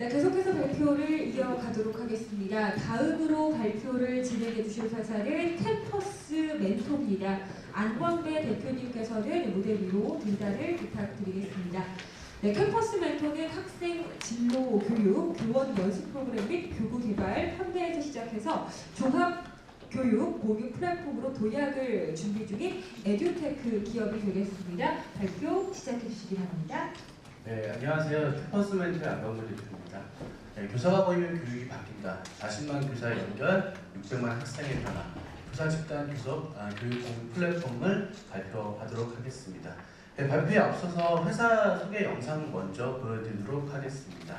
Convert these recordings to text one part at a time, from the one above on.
네, 계속해서 발표를 이어가도록 하겠습니다. 다음으로 발표를 진행해 주실 화사는 캠퍼스 멘토입니다. 안광배 대표님께서는 무대 위로 등단을 부탁드리겠습니다. 네, 캠퍼스 멘토는 학생 진로 교육, 교원 연수 프로그램 및 교구 개발, 판매에서 시작해서 종합 교육 공유 플랫폼으로 도약을 준비 중인 에듀테크 기업이 되겠습니다. 발표 시작해 주시기 바랍니다. 네, 안녕하세요. 캠퍼스멘트의 안병근 대표입니다. 네, 교사가 보이면 교육이 바뀐다. 40만 교사의 연결, 600만 학생의 변화. 교사 집단 교섭 아, 교육 공유 플랫폼을 발표하도록 하겠습니다. 네, 발표에 앞서서 회사 소개 영상 먼저 보여드리도록 하겠습니다.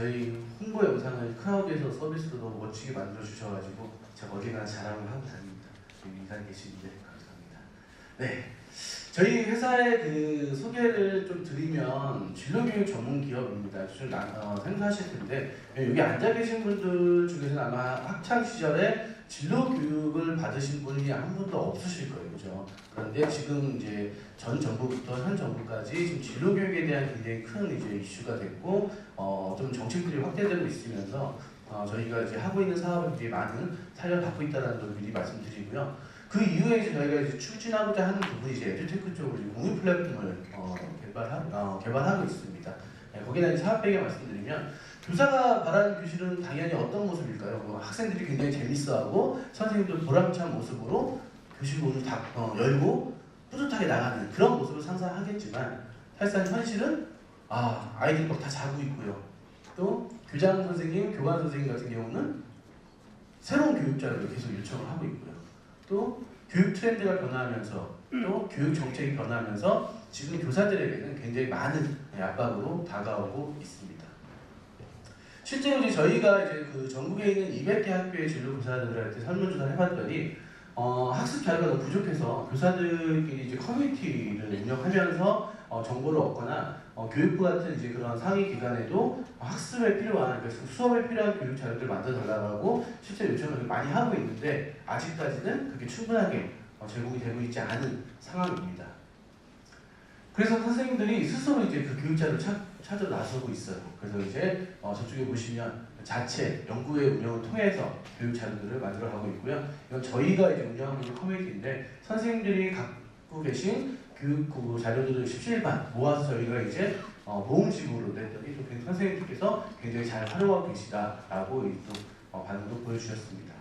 저희 홍보 영상을 크라우드에서 서비스로 멋지게 만들어 주셔가지고 제가 어디나 자랑을 하고 다닙니다. 이사 계시는데 감사합니다. 네, 저희 회사의 그 소개를 좀 드리면 진로교육 전문 기업입니다. 좀 나- 어, 생소하실 텐데 여기 앉아 계신 분들 중에서는 아마 학창 시절에 진로 교육을 받으신 분이 한 분도 없으실 거예요, 그죠? 그런데 지금 이제 전 정부부터 현 정부까지 지금 진로 교육에 대한 굉장히 큰 이제 이슈가 됐고 어, 좀 정책들이 확대되고 있으면서 어, 저희가 이제 하고 있는 사업에 되게 많은 타격을 받고 있다는 걸 미리 말씀드리고요. 그 이후에 이제 저희가 이제 추진하고자 하는 부분이 이제 에듀테크 쪽으로 공유 플랫폼을 어, 개발하, 어, 개발하고 있습니다. 네, 이제 사업 배경 말씀드리면 교사가 바라는 교실은 당연히 어떤 모습일까요? 뭐 학생들이 굉장히 재밌어하고 선생님들 보람찬 모습으로 교실 문을 다 어, 열고 뿌듯하게 나가는 그런 모습을 상상하겠지만 사실상 현실은 아 아이들이 막 다 자고 있고요. 또 교장 선생님, 교관 선생님 같은 경우는 새로운 교육 자료를 계속 요청을 하고 있고요. 또 교육 트렌드가 변화하면서 또 교육 정책이 변화하면서 지금 교사들에게는 굉장히 많은 압박으로 다가오고 있습니다. 실제로 이제 저희가 이제 그 전국에 있는 200개 학교의 진로 교사들한테 설문조사를 해봤더니 어, 학습 자료가 너무 부족해서 교사들끼리 이제 커뮤니티를 운영하면서 어, 정보를 얻거나 어, 교육부 같은 이제 그런 상위 기관에도 학습에 필요한 그러니까 수업에 필요한 교육 자료들 만들어 달라고 실제 요청을 많이 하고 있는데 아직까지는 그게 충분하게 어, 제공이 되고 있지 않은 상황입니다. 그래서 선생님들이 스스로 이제 그 교육 자료를 찾, 찾아 나서고 있어요. 그래서 이제 어, 저쪽에 보시면 자체 연구의 운영을 통해서 교육 자료들을 만들어가고 있고요. 이건 저희가 이제 운영하고 있는 커뮤니티인데 선생님들이 갖고 계신 교육 그 자료들을 17반 모아서 저희가 이제 어, 모음집으로 냈더니 또 굉장히 선생님들께서 굉장히 잘 활용하고 계시다라고 이또 어, 반응도 보여주셨습니다.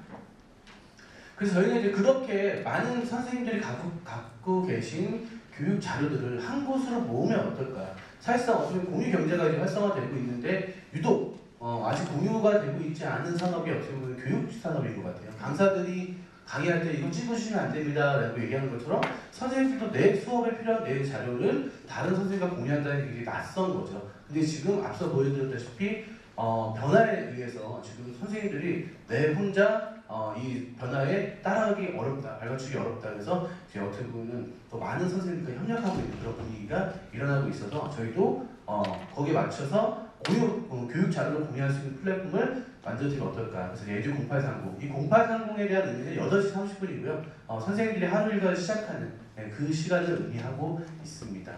그래서 저희는 이제 그렇게 많은 선생님들이 갖고, 갖고 계신 교육 자료들을 한 곳으로 모으면 어떨까? 사실상 어쩌면 공유 경제가 이제 활성화되고 있는데 유독 어, 아직 공유가 되고 있지 않은 산업이 어떻게 보면 교육 산업인 것 같아요. 강사들이 강의할 때 이거 찍으시면 안 됩니다 라고 얘기하는 것처럼 선생님들도 내 수업에 필요한 내 자료를 다른 선생님과 공유한다는 게 낯선 거죠. 근데 지금 앞서 보여드렸다시피 어, 변화에 의해서 지금 선생님들이 내 혼자 어, 이 변화에 따라가기 어렵다, 발맞추기 어렵다. 그래서 이제 어떻게 보면 또 많은 선생님들과 협력하고 있는 그런 분위기가 일어나고 있어서 저희도 어, 거기에 맞춰서 공유, 어, 교육 자료를 공유할 수 있는 플랫폼을 만들어주면 어떨까. 그래서 예주 0830. 이 0830에 대한 의미는 8시 30분이고요. 어, 선생님들이 하루 일과를 시작하는 네, 그 시간을 의미하고 있습니다.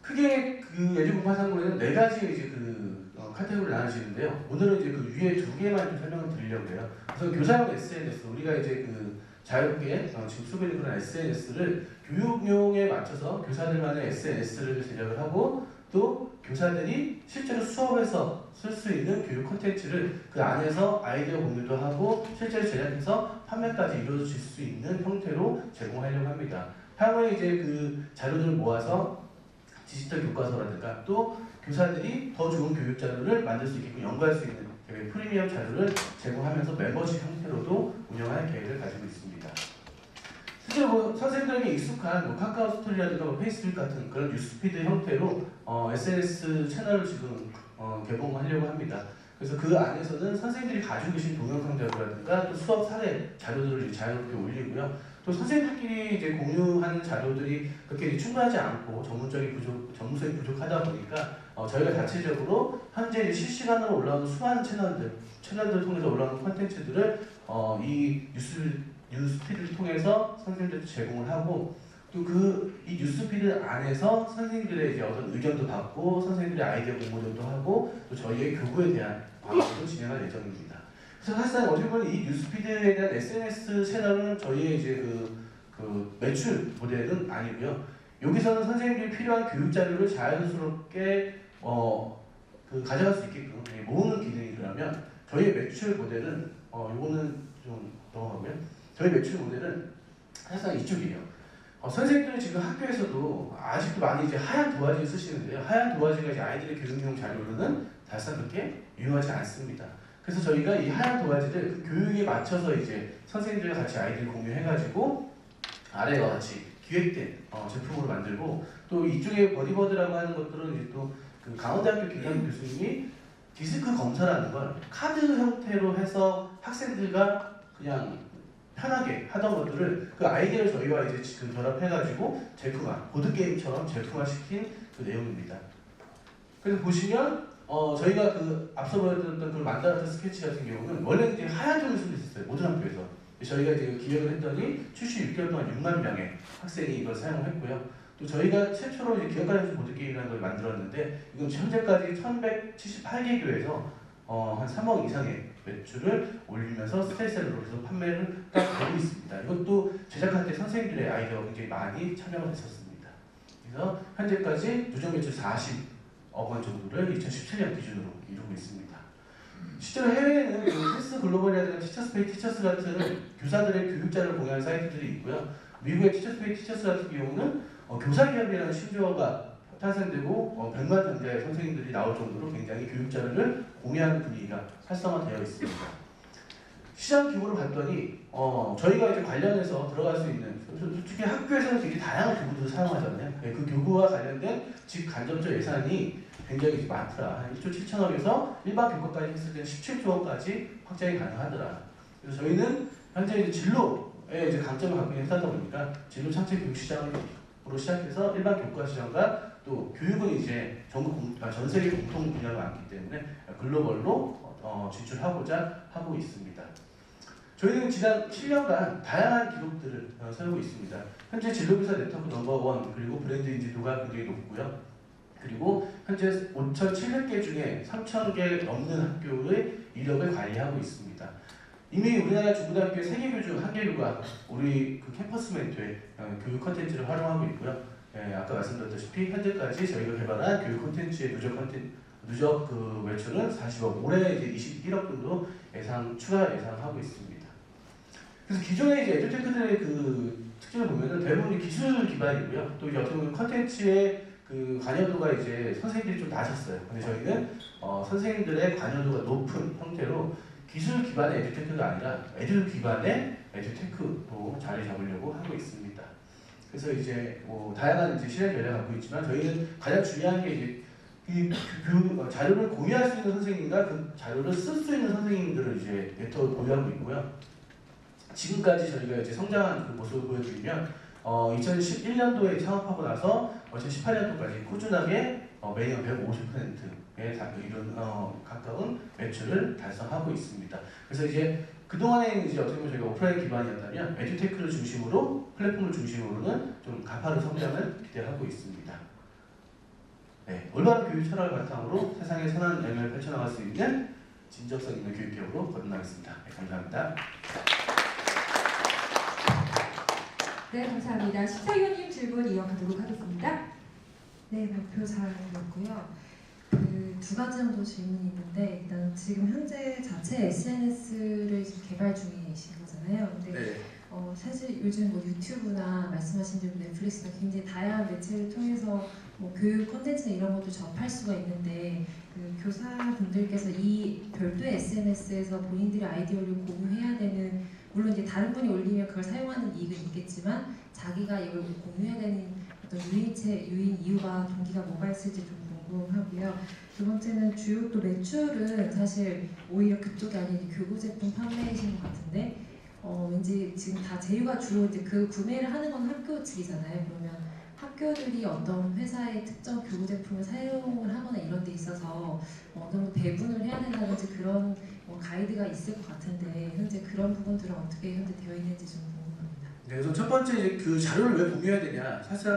크게 그 예주 0830에는 네 가지 이제 그 어, 카테고리를 나눠지는데요. 오늘은 이제 그 위에 두 개만 좀 설명을 드리려고 해요. 우선 교사용 SNS, 우리가 이제 그 자유롭게 어, 지금 있는 그런 SNS를 교육용에 맞춰서 교사들만의 SNS를 제작을 하고 또 교사들이 실제로 수업에서 쓸 수 있는 교육 콘텐츠를 그 안에서 아이디어 공유도 하고 실제로 제작해서 판매까지 이루어질 수 있는 형태로 제공하려고 합니다. 향후에 이제 그 자료들을 모아서 디지털 교과서라든가 또 교사들이 더 좋은 교육 자료를 만들 수 있게끔 연구할 수 있는 되게 프리미엄 자료를 제공하면서 멤버십 형태로도 운영할 계획을 가지고 있습니다. 실제로 뭐 선생님들에게 익숙한 뭐 카카오 스토리라든가 뭐 페이스북 같은 그런 뉴스피드 형태로 어, SNS 채널을 지금 어, 개봉하려고 합니다. 그래서 그 안에서는 선생님들이 가지고 계신 동영상 자료라든가 또 수업 사례 자료들을 자유롭게 올리고요. 또 선생님들끼리 이제 공유하는 자료들이 그렇게 충분하지 않고 전문적인 부족, 전문성이 부족하다 보니까 어, 저희가 자체적으로 현재 실시간으로 올라오는 수많은 채널들, 채널들 통해서 올라오는 콘텐츠들을 어, 이 뉴스 뉴스피드를 통해서 선생님들한테 제공을 하고 또 그 이 뉴스피드 안에서 선생님들의 이제 어떤 의견도 받고 선생님들의 아이디어 공모전도 하고 또 저희의 교구에 대한 방송도 진행할 예정입니다. 그래서 사실상 어떻게 보면 이 뉴스피드에 대한 SNS 채널은 저희의 이제 그, 그 매출 모델은 아니고요. 여기서는 선생님들이 필요한 교육 자료를 자연스럽게 어, 그 가져갈 수 있게끔 모으는 기능이라면 저희의 매출 모델은 어, 요거는 좀 넘어가고요. 저희 매출 모델은 사실상 이쪽이에요. 어, 선생님들은 지금 학교에서도 아직도 많이 이제 하얀 도화지 쓰시는데요. 하얀 도화지가 이제 아이들의 교육용 자료로는 사실상 그렇게 유용하지 않습니다. 그래서 저희가 이 하얀 도화지를 그 교육에 맞춰서 이제 선생님들과 같이 아이들 공유해가지고 아래와 같이 기획된 어, 제품으로 만들고 또 이쪽에 버디버드라고 하는 것들은 이제 또 그 강원대학교 김현 교수님이 디스크 검사라는 걸 카드 형태로 해서 학생들과 그냥 편하게 하던 것들을 그 아이디어를 저희와 이제 지금 결합해가지고 제품화, 보드게임처럼 제품화시킨 그 내용입니다. 그래서 보시면 어, 저희가 그 앞서 보여드렸던 그 만다라트 스케치 같은 경우는 원래 이제 하얀 종일 수도 있었어요. 모든 학교에서. 저희가 이제 기획을 했더니 출시 6개월 동안 6만 명의 학생이 이걸 사용했고요. 또 저희가 최초로 기억가는 보드게임이라는 걸 만들었는데 이건 현재까지 1178개 교에서 어, 한 3억 이상의 매출을 올리면서 스테이셀러로 해서 판매를 딱 되고 있습니다. 이것도 제작할 때 선생님들의 아이디어가 굉장히 많이 참여가 됐었습니다. 그래서 현재까지 누적 매출 40억 원 정도를 2017년 기준으로 이루고 있습니다. 실제로 해외에는 그 테스 글로벌이라든가 티처스페이 티처스 같은 교사들의 교육자를 공유하는 사이트들이 있고요. 미국의 티처스페이 티처스 같은 경우는 어, 교사기업이라는 신조어가 탄생되고 어, 100만 정도의 선생님들이 나올 정도로 굉장히 교육 자료를 공유하는 분위기가 활성화되어 있습니다. 시장 규모를 봤더니 어, 저희가 이제 관련해서 들어갈 수 있는 솔직히 학교에서는 되게 다양한 교구들을 사용하잖아요. 네, 그 교구와 관련된 즉 간접적 예산이 굉장히 많더라. 한 1조 7천억에서 일반 교과까지 했을 때는 17조 원까지 확장이 가능하더라. 그래서 저희는 현재 이제 진로에 이제 강점을 갖고 있는 회사다 보니까 진로 창체 교육 시장 으로 시작해서 일반 교과 시장과 또 교육은 이제 전국 공, 아, 전 세계 공통 분야가 많기 때문에 글로벌로 어, 진출하고자 하고 있습니다. 저희는 지난 7년간 다양한 기록들을 어, 세우고 있습니다. 현재 진로교사 네트워크 넘버원 그리고 브랜드 인지도가 굉장히 높고요. 그리고 현재 5,700개 중에 3,000개 넘는 학교의 이력을 관리하고 있습니다. 이미 우리나라 중고등학교 세개교 중한 개교가 우리 그 캠퍼스 멘토의 어, 교육 컨텐츠를 활용하고 있고요. 예, 아까 말씀드렸다시피 현재까지 저희가 개발한 교육 콘텐츠의 누적 콘텐 누적 그 매출은 40억, 올해 이제 21억 정도 예상 추가 예상하고 있습니다. 그래서 기존의 이제 에듀테크들의 그 특징을 보면은 대부분 기술 기반이고요. 또 보면 컨텐츠의 그 관여도가 이제 선생님들이 좀 낮았어요. 근데 저희는 어, 선생님들의 관여도가 높은 형태로 기술 기반의 에듀테크가 아니라 에듀 기반의 에듀테크로 자리 잡으려고 하고 있습니다. 그래서 이제 뭐 다양한 이제 실행 전략을 갖고 있지만 저희는 가장 중요한 게 이제 이 교육 어, 자료를 공유할 수 있는 선생님과 그 자료를 쓸 수 있는 선생님들을 이제 네트워크 보유하고 있고요. 지금까지 저희가 이제 성장한 그 모습을 보여드리면 어, 2011년도에 창업하고 나서 2018년도까지 꾸준하게 어, 매년 150% 다- 이런 어, 가까운 매출을 달성하고 있습니다. 그래서 이제 그동안에 이제 어떻게 보면 저희가 오프라인 기반이었다면 에듀테크를 중심으로 플랫폼을 중심으로는 좀 가파른 성장을 기대하고 있습니다. 네, 올바른 교육 철학을 바탕으로 세상에 선한 영향을 펼쳐나갈 수 있는 진정성 있는 교육 기업으로 거듭나겠습니다. 네, 감사합니다. 네, 감사합니다. 심사위원님 질문 이어가도록 하겠습니다. 네, 발표 잘 들었고요. 그두 가지 정도 질문이 있는데 일단 지금 현재 자체 SNS를 개발 중이신 거잖아요. 근데 네. 어, 사실 요즘 뭐 유튜브나 말씀하신 대로 넷플릭스나 굉장히 다양한 매체를 통해서 뭐 교육 콘텐츠 이런 것도 접할 수가 있는데 그 교사분들께서 이 별도의 SNS에서 본인들의 아이디어를 공유해야 되는 물론 이제 다른 분이 올리면 그걸 사용하는 이익은 있겠지만 자기가 이걸 공유해야 되는 어떤 유인체 유인 이유가 동기가 뭐가 있을지 좀 궁금하고요. 두 번째는 주요 또 매출은 사실 오히려 그쪽이 아닌 교구 제품 판매이신 것 같은데 어, 왠지 지금 다 제휴가 주로 이제 그 구매를 하는 건 학교 측이잖아요. 그러면 학교들이 어떤 회사의 특정 교구 제품을 사용을 하거나 이런 데 있어서 어느 정도 배분을 해야 된다든지 그런 어, 가이드가 있을 것 같은데 현재 그런 부분들은 어떻게 현재 되어 있는지 좀 궁금합니다. 네, 그래서 첫 번째 그 자료를 왜 공유해야 되냐? 사실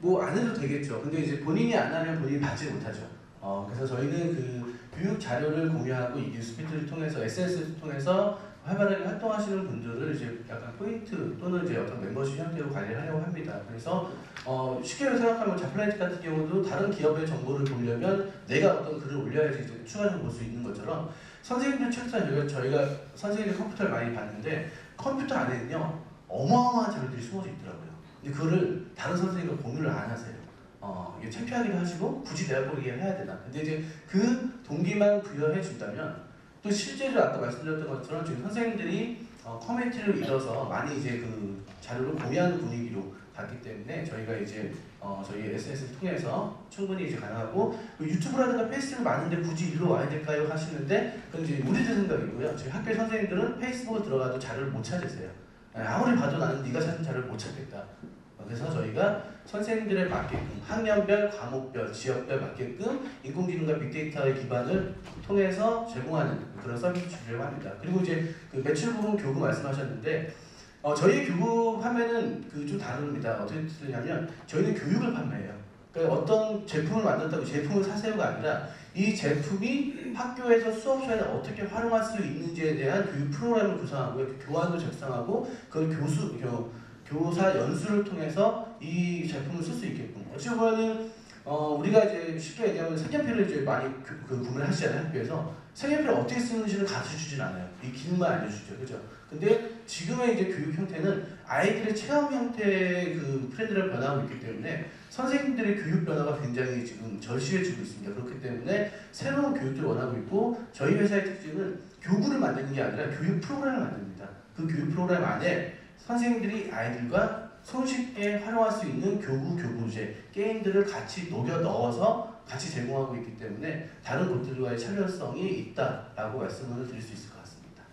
뭐 안 해도 되겠죠. 근데 이제 본인이 안 하면 본인이 받지 못하죠. 어, 그래서 저희는 그 교육 자료를 공유하고 이 뉴스피트를 통해서 SNS를 통해서 활발하게 활동하시는 분들을 이제 약간 포인트 또는 이제 어떤 멤버십 형태로 관리를 하려고 합니다. 그래서 어, 쉽게 생각하면 자플라이트 같은 경우도 다른 기업의 정보를 보려면 내가 어떤 글을 올려야지 추가적으로 볼 수 있는 것처럼 선생님들 책상 저희가 선생님들 컴퓨터를 많이 봤는데 컴퓨터 안에는요 어마어마한 자료들이 숨어져 있더라고요. 근데 그거를 다른 선생님과 공유를 안 하세요. 어, 창피하기도 하시고 굳이 내가 꼭 이해를 해야 되나. 근데 이제 그 동기만 부여해 준다면 또 실제로 아까 말씀드렸던 것처럼 지금 선생님들이 어, 커뮤니티를 이뤄서 많이 이제 그 자료를 공유하는 분위기로 갔기 때문에 저희가 이제 어, 저희 SNS를 통해서 충분히 이제 가능하고 그 유튜브라든가 페이스북 많은데 굳이 일로 와야 될까요 하시는데 그건 이제 우리들 생각이고요. 저희 학교 선생님들은 페이스북에 들어가도 자료를 못 찾으세요. 네, 아무리 봐도 나는 네가 찾은 자료를 못 찾겠다. 어, 그래서 저희가 선생님들에 맞게끔 학년별, 과목별, 지역별 맞게끔 인공지능과 빅데이터의 기반을 통해서 제공하는 그런 서비스 주려고 합니다. 그리고 이제 그 매출 부분 교구 말씀하셨는데 어, 저희 교구 판매는 그 좀 다릅니다. 어떻게 되냐면 저희는 교육을 판매해요. 그러니까 어떤 제품을 만든다고 제품을 사세요가 아니라 이 제품이 학교에서 수업 시간에 어떻게 활용할 수 있는지에 대한 교육 프로그램을 구성하고요. 교환도 작성하고 그걸 교수, 교, 교사 연수를 통해서 이 제품을 쓸 수 있게끔. 어찌 보면은 어, 우리가 이제 쉽게 얘기하면 색연필을 이제 많이 그, 그 구매를 하시잖아요. 학교에서 색연필을 어떻게 쓰는지를 가르쳐 주진 않아요. 이 기능만 알려주죠. 그죠? 근데 지금의 이제 교육 형태는 아이들의 체험 형태의 그 트렌드를 변하고 있기 때문에 선생님들의 교육 변화가 굉장히 지금 절실해지고 있습니다. 그렇기 때문에 새로운 교육들을 원하고 있고 저희 회사의 특징은 교구를 만드는 게 아니라 교육 프로그램을 만듭니다. 그 교육 프로그램 안에 선생님들이 아이들과 손쉽게 활용할 수 있는 교구, 교구제, 게임들을 같이 녹여 넣어서 같이 제공하고 있기 때문에 다른 곳들과의 차별성이 있다라고 말씀을 드릴 수 있을 것 같습니다.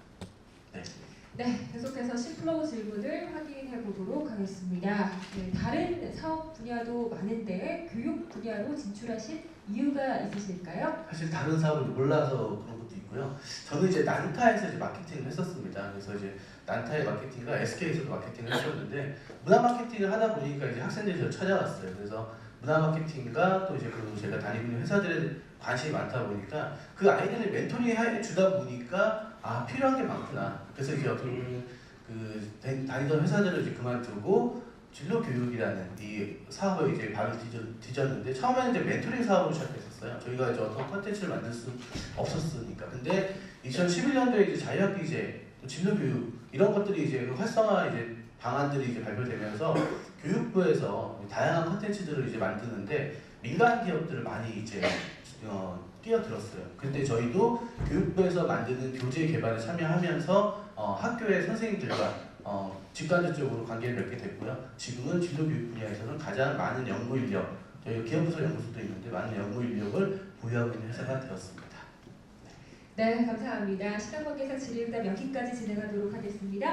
네, 계속해서 신플로우 질문을 확인해 보도록 하겠습니다. 네, 다른 사업 분야도 많은데 교육 분야로 진출하신 이유가 있으실까요? 사실 다른 사업을 몰라서 그런 것도 있고요. 저는 이제 난타에서 이제 마케팅을 했었습니다. 그래서 이제 난타의 마케팅과 SK에서도 마케팅을 했었는데 문화 마케팅을 하다 보니까 이제 학생들이 저를 찾아왔어요. 그래서 문화 마케팅과 또 이제 그 제가 다니고 있는 회사들에 관심이 많다 보니까 그 아이들을 멘토링 해 주다 보니까 아 필요한 게 많구나. 그래서 이제 어떻게 보면 그 다- 다니던 회사들을 이제 그만두고 진로 교육이라는 이 사업에 이제 발을 뒤졌- 뒤졌 는데 처음에는 이제 멘토링 사업으로 시작했었어요. 저희가 이제 어떤 컨텐츠를 만들 수 없었으니까. 근데 2011년도에 이제 자유학기제, 또 진로 교육 이런 것들이 이제 그 활성화 이제 방안들이 이제 발표되면서 교육부에서 다양한 컨텐츠들을 이제 만드는데 민간 기업들을 많이 이제 어, 뛰어들었어요. 근데 저희도 교육부에서 만드는 교재 개발에 참여하면서 어, 학교의 선생님들과 어, 직간접적으로 관계를 맺게 됐고요. 지금은 진로 교육 분야에서는 가장 많은 연구 인력, 저희 기업부서 연구소도 있는데 많은 연구 인력을 보유하고 있는 회사가 되었습니다. 네, 감사합니다. 시간 관계상 질의응답 여기까지 진행하도록 하겠습니다.